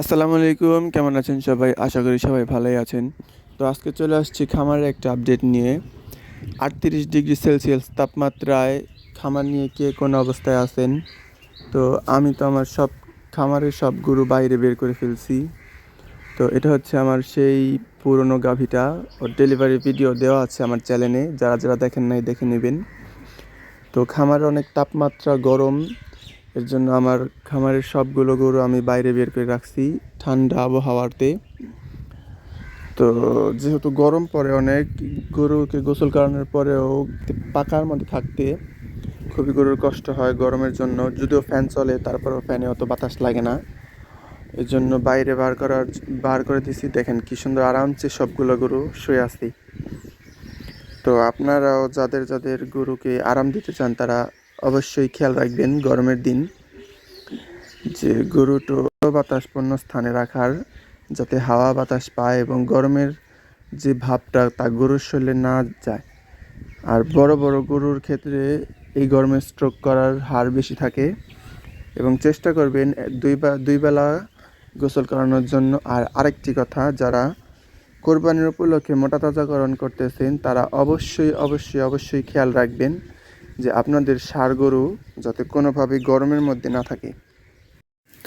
আসসালামু আলাইকুম, কেমন আছেন সবাই? আশা করি সবাই ভালোই আছেন। তো আজকে চলে আসছি খামারের একটা আপডেট নিয়ে। আটত্রিশ ডিগ্রি সেলসিয়াস তাপমাত্রায় খামার নিয়ে কে কোন অবস্থায় আছেন? তো আমি তো আমার সব খামারের সব গরু বাইরে বের করে ফেলছি। তো এটা হচ্ছে আমার সেই পুরনো গাভিটা। ওর ডেলিভারি ভিডিও দেওয়া আছে আমার চ্যানেলে যারা যারা দেখেন নাই, দেখে নেবেন। তো খামারে অনেক তাপমাত্রা গরম। এর জন্য আমার খামারের সবগুলো গরু আমি বাইরে বের করে রাখছি ঠান্ডা আবহাওয়াতে। তো যেহেতু গরম পড়ে অনেক, গরুকে গোসল করানোর পরেও পাকার মধ্যে থাকতে খুবই গরুর কষ্ট হয় গরমের জন্য। যদিও ফ্যান চলে, তারপরেও ফ্যানে অত বাতাস লাগে না। এর জন্য বাইরে বার করার, বার করে দিছি। দেখেন কি সুন্দর আরামসে সবগুলো গরু শুয়ে আছি। তো আপনারাও যাদের যাদের গরুকে আরাম দিতে চান, তারা অবশ্যই খেয়াল রাখবেন, গরমের দিন যে গরুটো বাতাসপূর্ণ স্থানে রাখার, যাতে হাওয়া বাতাস পায় এবং গরমের যে ভাবটা তা গরুর শরীরে না যায়। আর বড় বড় গরুর ক্ষেত্রে এই গরমে স্ট্রোক করার হার বেশি থাকে এবং চেষ্টা করবেন দুই বা, দুই বেলা গোসল করানোর জন্য। আর আরেকটি কথা, যারা কোরবানির উপলক্ষে মোটা তাজাকরণ করতেছেন, তারা অবশ্যই অবশ্যই অবশ্যই খেয়াল রাখবেন যে আপনাদের ষাঁড় গরু যাতে কোনোভাবেই গরমের মধ্যে না থাকে।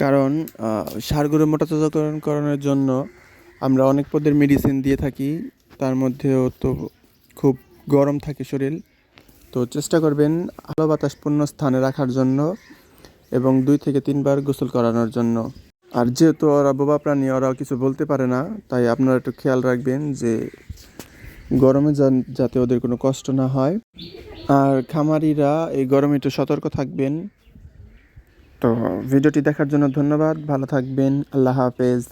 কারণ ষাঁড় গরু মোটা তাজাকরণ করানোর জন্য আমরা অনেক পদের মেডিসিন দিয়ে থাকি। তার মধ্যেও তো খুব গরম থাকে শরীর। তো চেষ্টা করবেন আলো বাতাসপূর্ণ স্থানে রাখার জন্য এবং দুই থেকে তিনবার গোসল করানোর জন্য। আর যেহেতু ওরা বোবা প্রাণী ওরা কিছু বলতে পারে না, তাই আপনারা একটু খেয়াল রাখবেন যে গরমে যাতে ওদের কোনো কষ্ট না হয়। আর খামারিরা, এই গরমে একটু সতর্ক থাকবেন। তো ভিডিওটি দেখার জন্য ধন্যবাদ, ভালো থাকবেন, আল্লাহ হাফেজ।